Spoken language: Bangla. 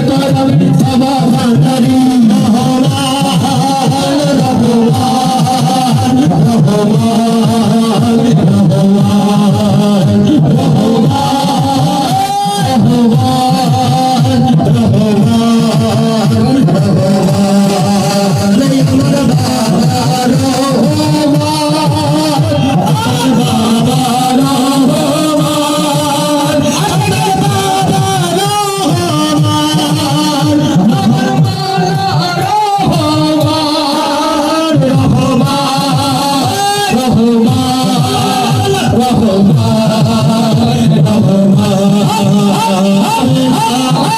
তার পাবে সব ভান্ডারি মহলা Oh.